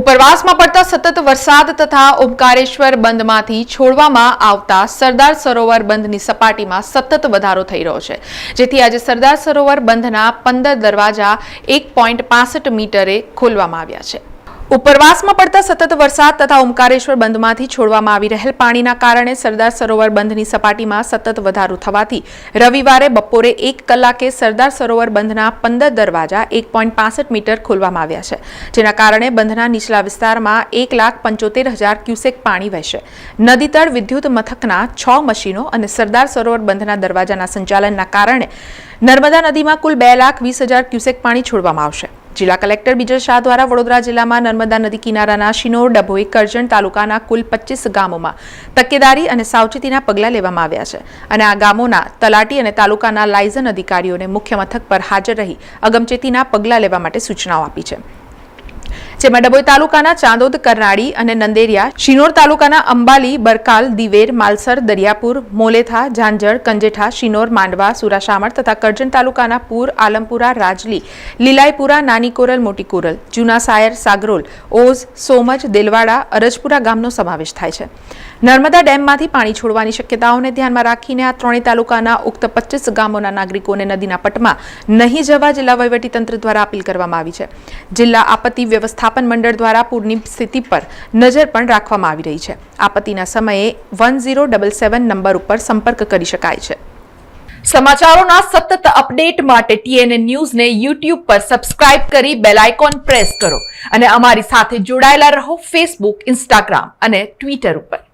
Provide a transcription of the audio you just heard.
ઉપરવાસમાં પડતા સતત વરસાદ તથા ઓમકારેશ્વર બંધમાંથી છોડવામાં આવતા સરદાર સરોવર બંધની સપાટીમાં સતત વધારો થઈ રહ્યો છે. જેથી આજે સરદાર સરોવર બંધના પંદર દરવાજા એક મીટરે ખોલવામાં આવ્યા છે. ઉપરવાસમાં પડતા સતત વરસાદ તથા ઓમકારેશ્વર બંધમાંથી છોડવામાં આવી રહેલ પાણીના કારણે સરદાર સરોવર બંધની સપાટીમાં સતત વધારો થવાથી રવિવારે બપોરે એક કલાકે સરદાર સરોવર બંધના પંદર દરવાજા એક મીટર ખોલવામાં આવ્યા છે, જેના કારણે બંધના નીચલા વિસ્તારમાં એક લાખ પંચોતેર હજાર ક્યુસેક પાણી વહેશે. નદીતળ વિદ્યુત મથકના છ મશીનો અને સરદાર સરોવર બંધના દરવાજાના સંચાલનના કારણે નર્મદા નદીમાં કુલ બે લાખ વીસ હજાર ક્યુસેક પાણી છોડવામાં આવશે. જિલ્લા કલેક્ટર બીજલ શાહ દ્વારા વડોદરા જિલ્લામાં નર્મદા નદી કિનારાના શિનોર, ડભોઈ, કરજણ તાલુકાના કુલ પચીસ ગામોમાં તકેદારી અને સાવચેતીના પગલાં લેવામાં આવ્યા છે અને આ ગામોના તલાટી અને તાલુકાના લાયઝન અધિકારીઓને મુખ્ય મથક પર હાજર રહી અગમચેતીના પગલાં લેવા માટે સૂચનાઓ આપી છે. જેમાં ડભોઈ તાલુકાના ચાંદોદ, કરનાળી અને નંદેરિયા, શિનોર તાલુકાના અંબાલી, બરકાલ, દિવેર, માલસર, દરિયાપુર, મોલેથા, ઝાંઝર, કંજેઠા, શિનોર, માંડવા, સુરાશામળ તથા કરજણ તાલુકાના પૂર, આલમપુરા, રાજલી લીલાઈપુરા નાની કોરલ મોટી કોરલ જૂના સાયર સાગરોલ, ઓઝ, સોમજ, દેલવાડા, અરજપુરા ગામનો સમાવેશ થાય છે. નર્મદા ડેમમાંથી પાણી છોડવાની શક્યતાઓને ધ્યાનમાં રાખીને આ ત્રણેય તાલુકાના ઉક્ત પચીસ ગામોના નાગરિકોને નદીના પટમાં નહીં જવા જિલ્લા વહીવટીતંત્ર દ્વારા અપીલ કરવામાં આવી છે. જિલ્લા આપત્તિ વ્યવસ્થાપન મંડળ દ્વારા પૂરની સ્થિતિ પર નજર પણ રાખવામાં આવી રહી છે. આપત્તિના સમયે one zero double seven number ઉપર સંપર્ક કરી શકાય છે. સમાચારોના સતત અપડેટ માટે ટીએનએ ન્યૂઝને યુટ્યુબ પર સબસ્ક્રાઇબ કરી બેલ આઇકોન પ્રેસ કરો અને અમારી સાથે જોડાયેલા રહો ફેસબુક, ઇન્સ્ટાગ્રામ અને ટ્વિટર ઉપર.